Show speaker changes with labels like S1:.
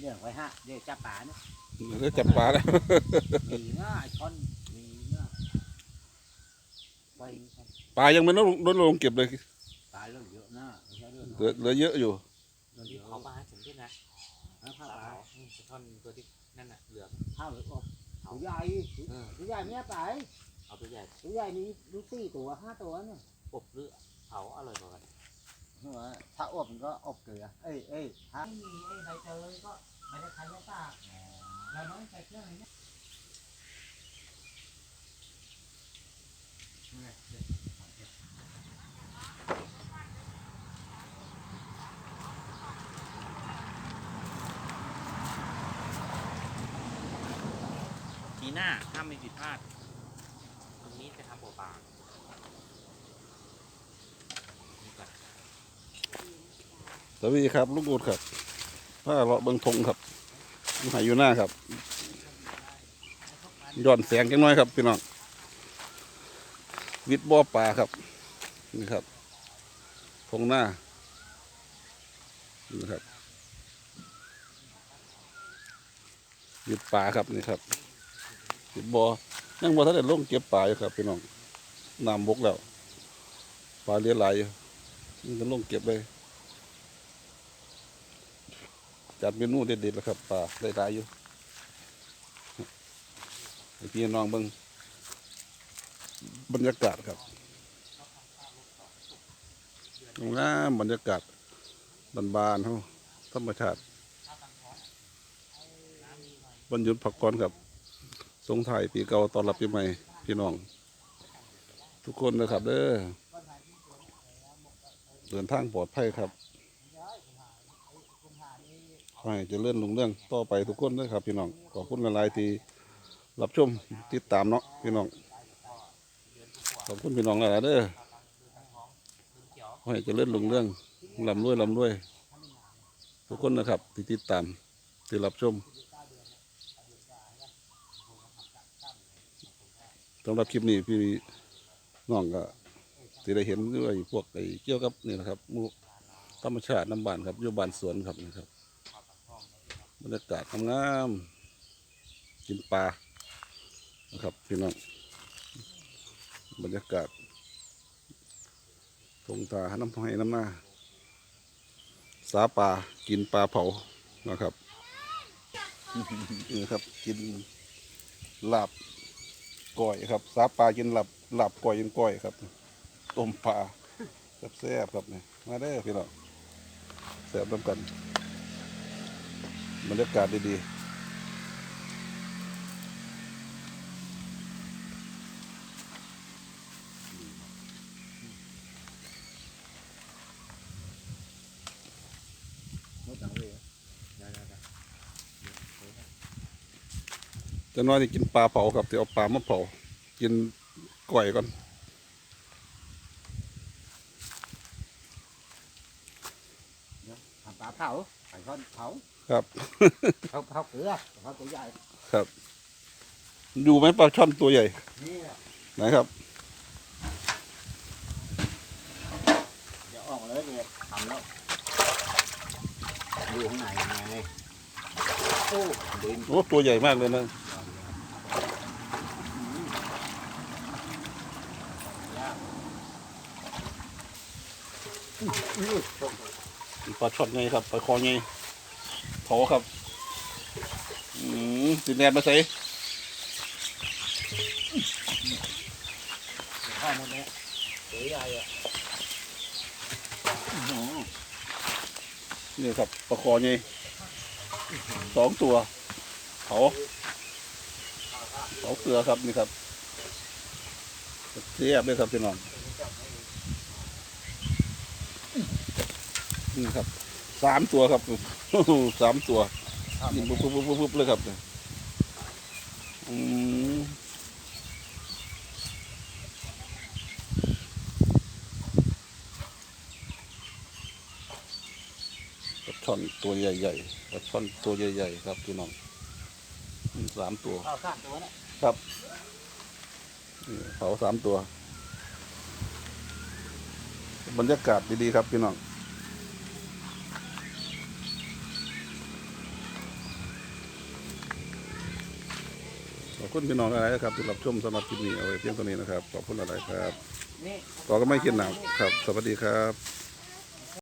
S1: เรื่องไว้ฮะเดี๋ยวจับป่านะ
S2: เดี๋ยวจับปลาแล้ว
S1: มีเนาะไอ้ช่อนมีเนาะไปครับ
S2: ปลายังไม่ลดลดลงเก็บเลย
S1: ปลาเรื่องเยอะนะไม่ใช่เรื่อง
S2: เหลือเหลือเยอะอยู่
S1: เรื่องเยอะ
S3: เขามาให้ผมด้วยนะ
S1: นะข้าว
S3: สา
S1: ปลา
S3: เขาอืมท่อนตัวที่นั่นน่ะเหลือง
S1: ข้าวหรืออบตัวใหญ่
S3: เออ
S1: ตัวใหญ่ไม่ได้ไป
S3: เอาตัวใหญ่
S1: ตัวใหญ่มีดูสี่ตัวห้าตัวเนี่ย
S3: อบหรือเผาอร่อยกว่ากัน
S1: หัวถ้าอบมันก็อบเกลือ เอ้ยเอ้ยถ้าไม่มีไอ้ใบเตยก็ไม่ได้ใครไม่ปากเราน้อยใส่เครื่องอะไรเนี่ย
S3: ทีหน้าถ้าไม่ผิดพลาด ตรงนี้จะทำบ่อปลานี่ก่อน
S2: สวัสดีครับ ลูกอูดครับผ้าเลาะเบิงทงครับหายอยู่หน้าครับย้อนแสงจังน้อยครับพี่น้องวิดบ่อปลาครับนี่ครับทงหน้านี่ครับวิดปลาครับนี่ครับวิดบ่อยังบ่ทันได้ลงเก็บปลาอยู่ครับพี่น้องน้ำบกแล้วปลาเลี้ยไหลยอยู่มันก็ลงเก็บเลย จัดเมนูเด็ดๆแล้วครับปลาได้หลายอยู่ให้พี่น้องเบิ่งบรรยากาศครับงามบรรยากาศบานๆเฮาธรรมชาติบรรยุทธ์พักก่อนครับสงถ่ายปีเก่าตอนรับปีใหม่พี่น้อง ทุกคนนะครับเด้อเดินทางปลอดภัยครับ ขอให้เจริญรุ่งเรื่องต่อไปทุกคนด้วยครับพี่น้องขอบคุณหลายๆที่รับชมติดตามเนาะพี่น้องขอบคุณพี่น้องหลายๆเด้อขอให้เจริญรุ่งเรื่องลำรวยลำรวยทุกคนนะครับที่ติดตามที่รับชมสำหรับคลิปนี้พี่น้องก็ที่ได้เห็นด้วยพวกไอ้เกี่ยวกับนี่นะครับมู่ธรรมชาติน้ำบานครับอยู่บานสวนครับนะครับ บรรยากาศงามๆกินปลานะครับพี่น้องบรรยากาศทงตาน้ำให้น้ำหน้า สาปลากินปลาเผานะครับนี่ครับกินหลาบก้อยครับ สาปลากินหลาบหลาบก้อยกินก้อยครับต้มปลาแซ่บๆครับเนี่ยมาได้พี่น้องแซ่บน้ำกัน บรรยากาศดีๆ
S1: ไม่ต้องเลย
S2: จะน้อยที่กินปลาเผาครับที่เอาปลามาเผา กินก่อยก่อน
S1: ทำปลาเผาไอ้ช่อนเผา
S2: ครับ
S1: เผาเผาเกลือเผาตัวใหญ่
S2: ครับอยู่ไหมปลาช่อนตัวใหญ่
S1: นี่แหละ
S2: ไหนครับ
S1: เดี๋ยวออกเลยเลยทำแล้วดูข้างในไงโอ้ดิน
S2: โอ้ตัวใหญ่มากเลยนะ ปลาช่อนไงครับปลาคอไง เผาครับอืมสิแนนมาใส่
S1: ข้าวหมดเลยตัวใหญ่อะ
S2: นี่ครับปลาคอไงสองตัวเผาเผาเกลือครับนี่ครับเสียบเลยครับพี่น้องนี่ครับ สามตัวครับสามตัวนี่ปุ๊บปุ๊บปุ๊บปุ๊บเลยครับเนี่ยอืมปลาช่อนตัวใหญ่ๆปลาช่อนตัวใหญ่ๆครับพี่น้องอืมสามตัว
S1: ข้าวสามตัวเนี่ย
S2: ครับนี่เผาสามตัว บรรยากาศดีๆครับพี่น้อง ขอบคุณพี่น้องอะไรครับที่รับชมสำหรับคลิปนี้เอาไว้เพียงเท่านี้นะครับ ขอบคุณอะไรครับ
S1: นี่
S2: ต่อก็ไม่คิดหนักครับ สวัสดีครับ